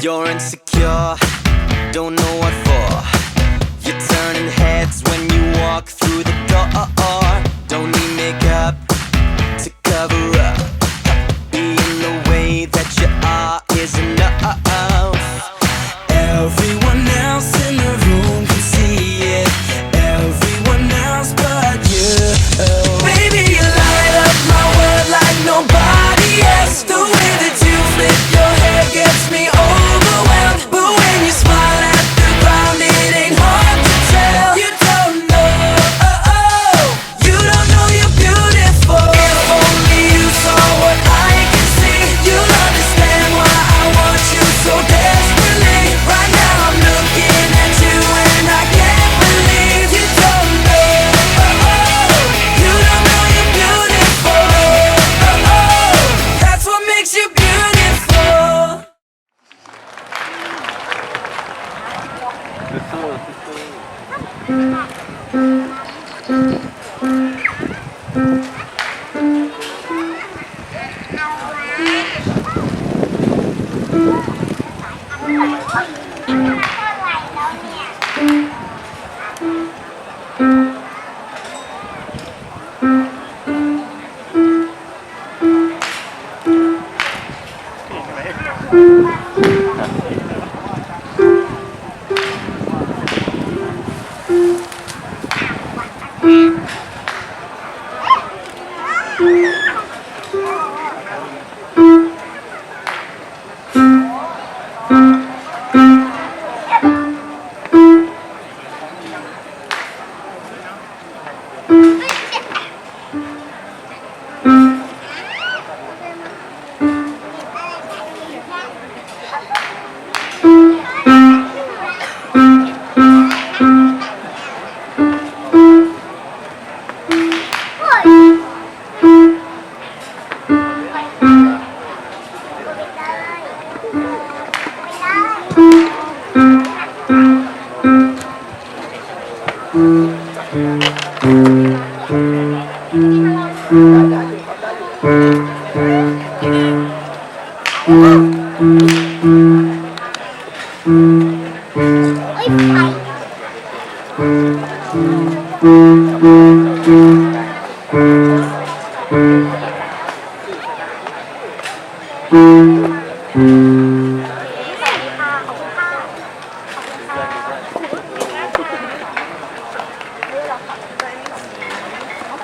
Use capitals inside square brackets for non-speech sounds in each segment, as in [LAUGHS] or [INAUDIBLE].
You're insecure, don't know what for. You're turning heads when you walk through the door.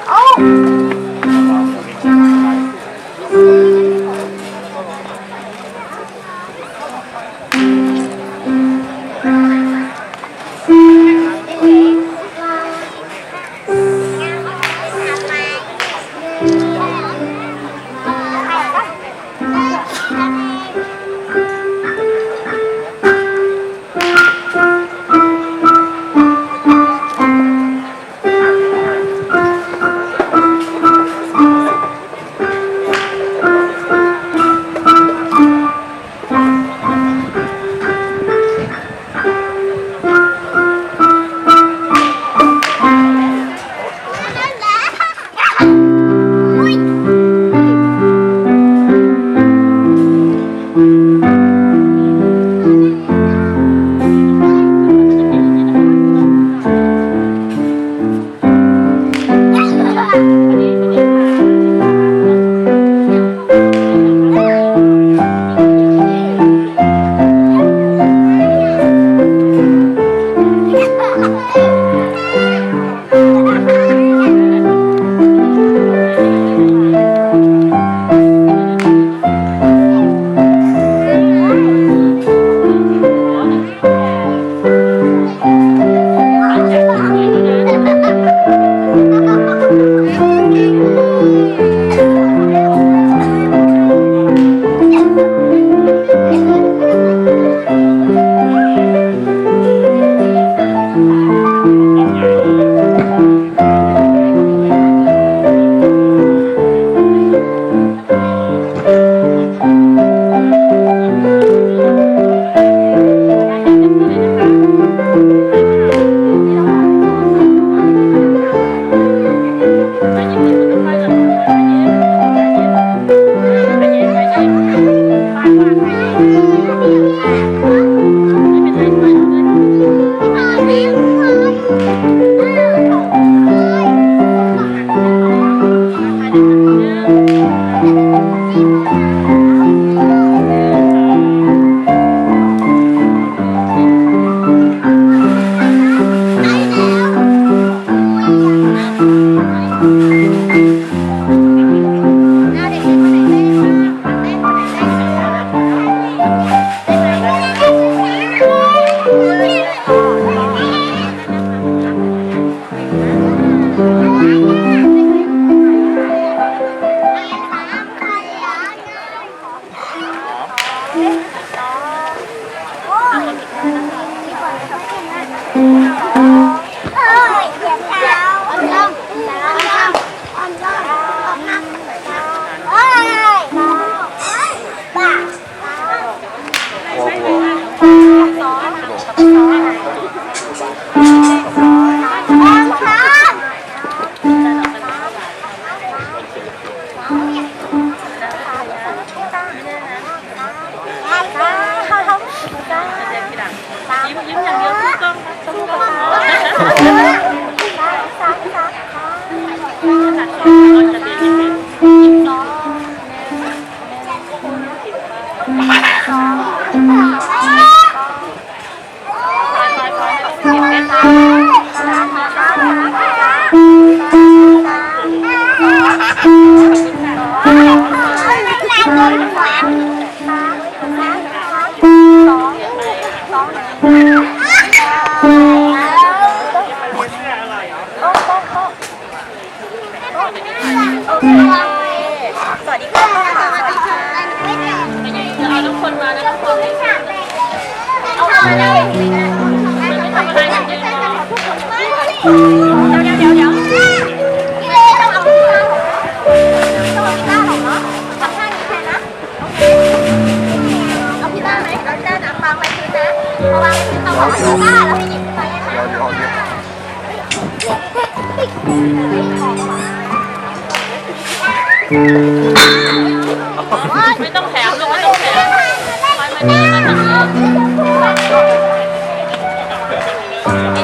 哦。Bye. [LAUGHS]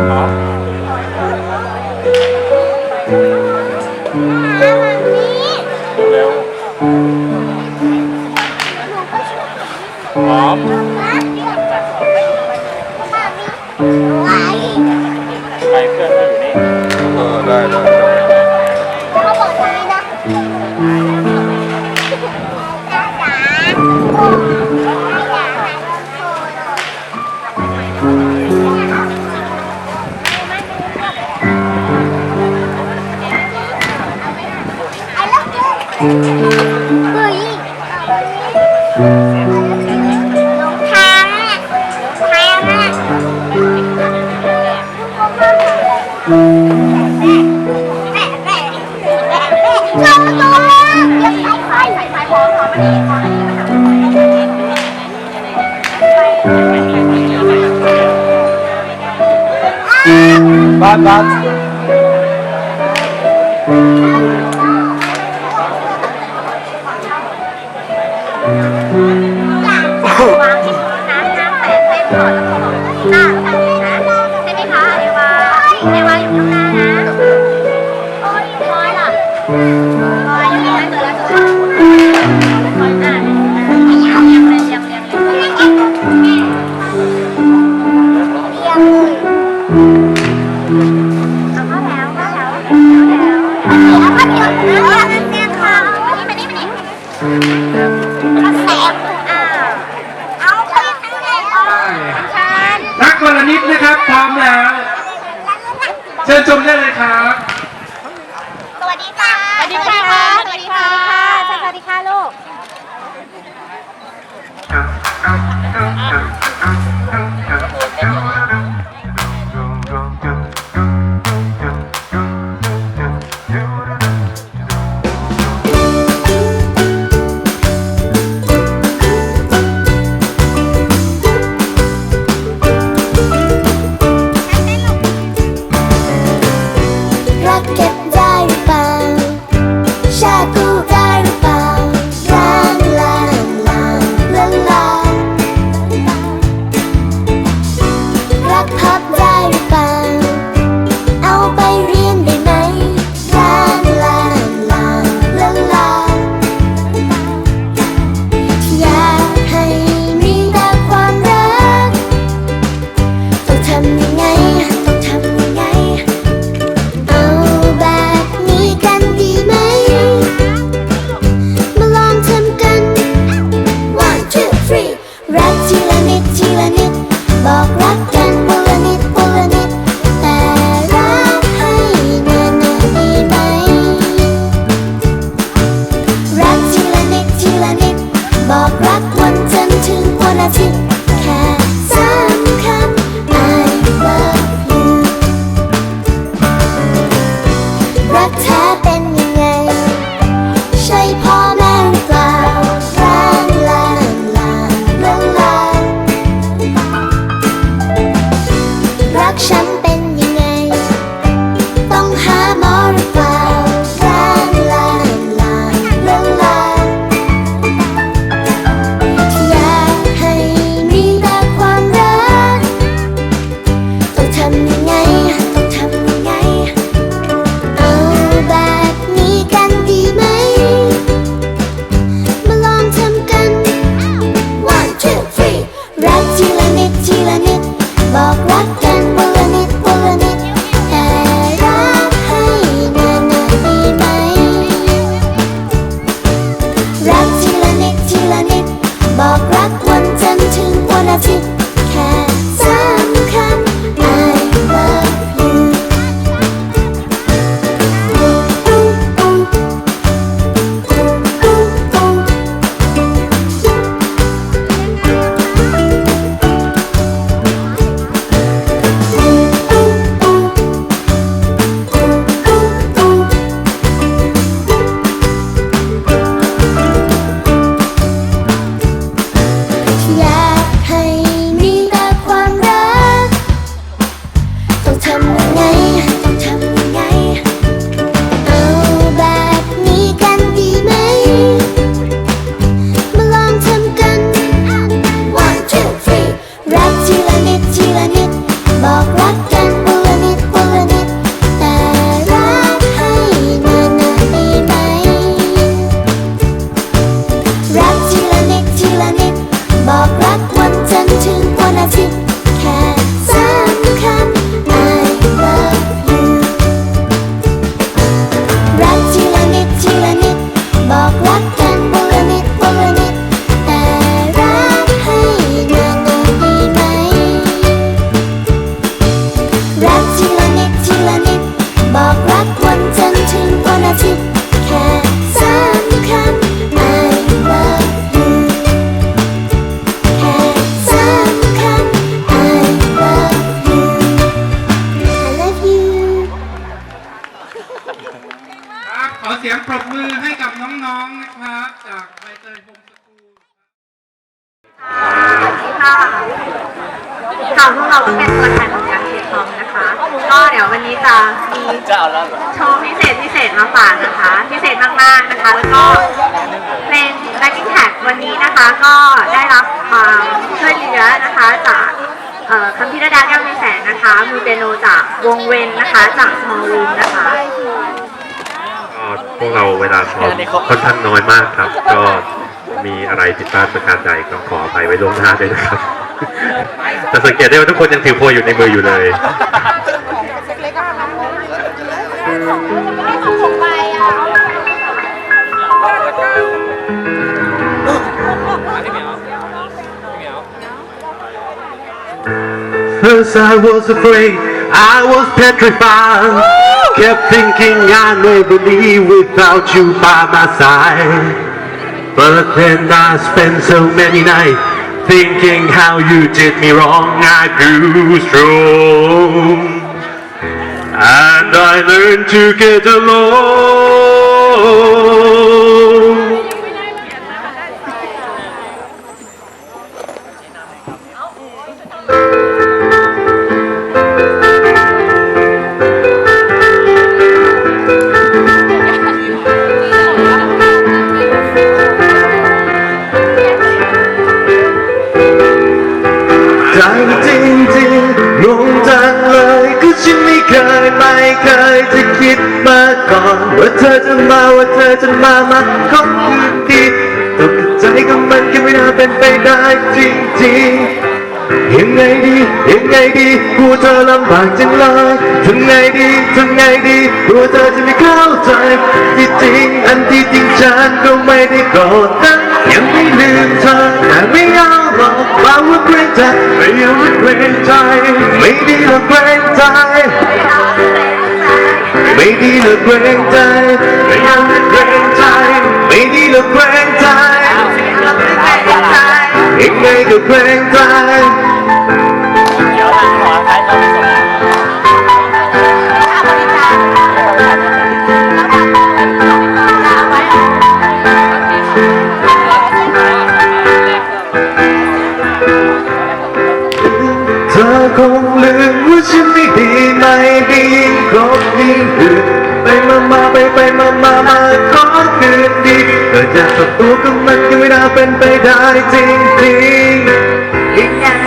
Huh? Bye, bye. ช่วยเหลือนะคะจากเอ่อคัมพิรดาแก้วมีแสงนะคะมือเปียโนจากวงเวนนะคะจาก small room นะคะก็พวกเราเวลาซ้อมค่อนข้างน้อยมากครับ ก็มีอะไรผิดพลาดประการใดก็ขออภัยไว้ล่วงหน้าด้วยนะครับแต่สังเกตได้ว่าทุกคนยังถือโพยอยู่ในมืออยู่เลย First I was afraid, I was petrified. Kept thinking I'd never leave without you by my side. But then I spent so many nights thinking how you did me wrong. I grew strong. And I learned to get along. ยจะคิดมาก่อน ว่าเธอจะมาว่าเธอจะมามาคอคืนดีตกใจกับมันก็ไม่น่าเป็นไปได้จริงๆยังไงดียังไงดีกูเธอลำบากจังเลยทำไงดีทำไงดีกูเธอจะไม่เข้าใจที่จริงอันที่จริงฉันก็ไม่ได้โกรธนะยังไม่ลืมเธอแต่ไม่ยอมหรอกเราว่าเกรงใจไม่เอาเกรงใจไม่ดีหรอกเกรงใจ ไม่ดีเลือกกรงใจไม่เอาหรือเกรงใจไม่ดีเลือกกรงใจยังไงก็เกรงใจเธอคงลืมว่าฉันไม่ดีไหม ไปไปมามามาขอคืนดีเกิดจากศัวกัก็มันก็ไม่น่าเป็นไปได้จริงจริง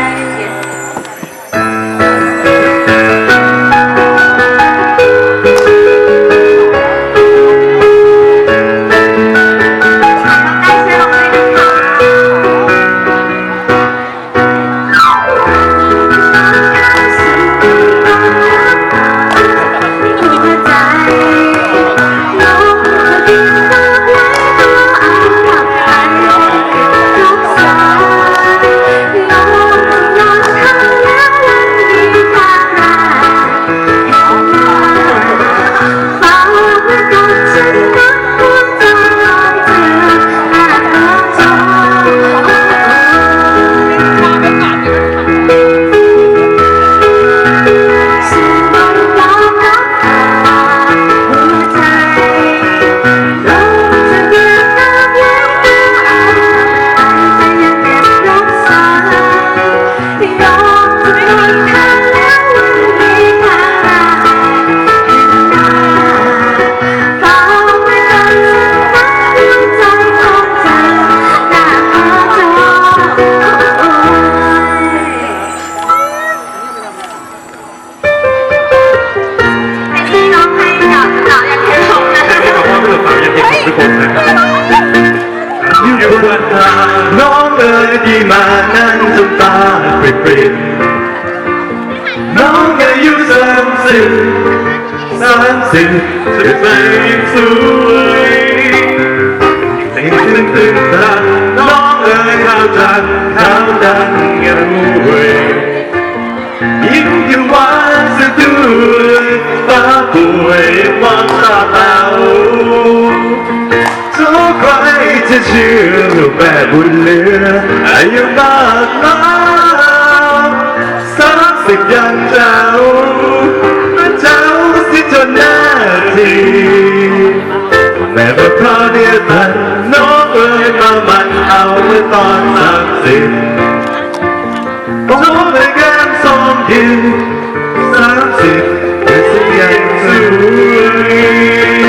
มานั่งจนตาปริบปริบน้องอายุสามสิบสามสิบจะไปสวยตึงตึงตึงตันน้องเอ๋ยข้าวจันเข้าวจัน เชื่อลวงแม่บุญเหลืออายุมากแล้วสามสิบยังเจ้าเจ้าสิจนหนาทีแม่ว่าเพราะเดียกันน้องเอ๋ยมามันเอาเมื่อตอนสามสิบน้องเลยแก้มสองทีสามสิบเป็นสิบยังสวย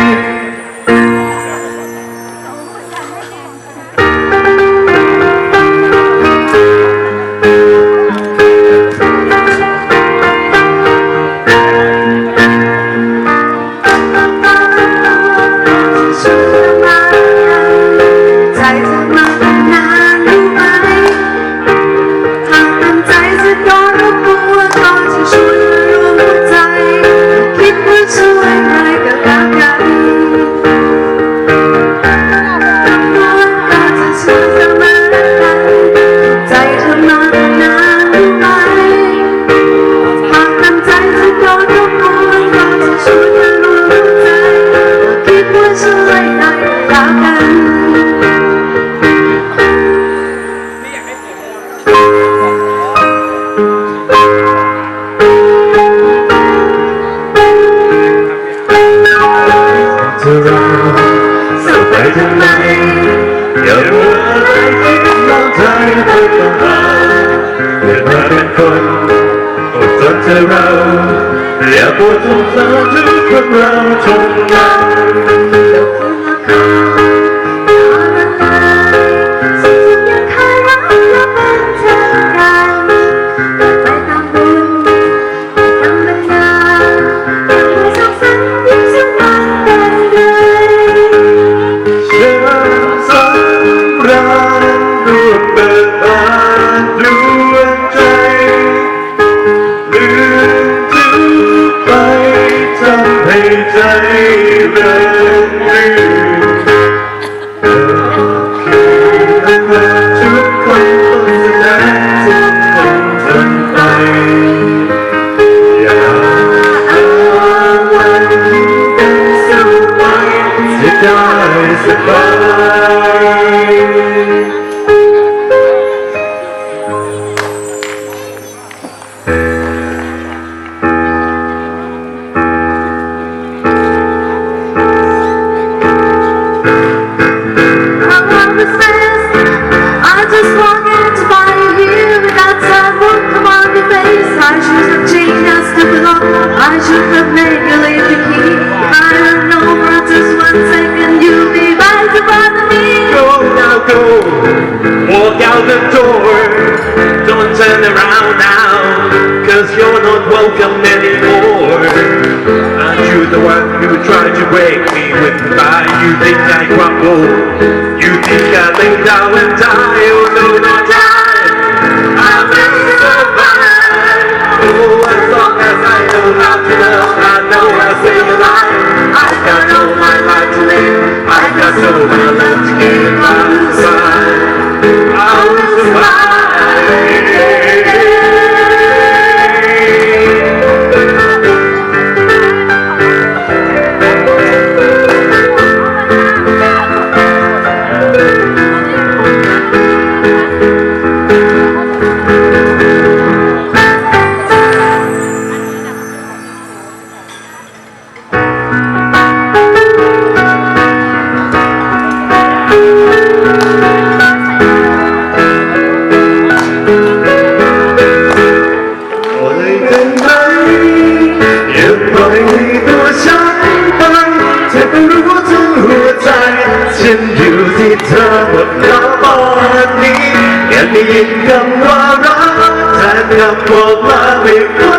แค่ได้ยินคำว่ารักแทนคำบอกลาไม่ค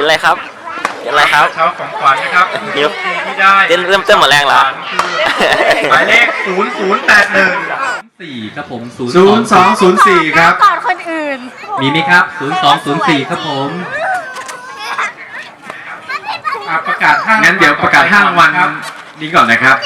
เป็นไรครับ เป็นไรครับ เช้าของขวัญนะครับเดี๋ยวผู้โชคดีที่ได้เต้นเริ่มเต้นหมดแรงเหรอ หมายเลข0081สี่ครับผม0204ครับก่อนคนอื่นมีไหมครับ0204ครับผมอะประกาศห้างงั้นเดี๋ยวประกาศห้างรางวัลนี้ก่อนนะครับ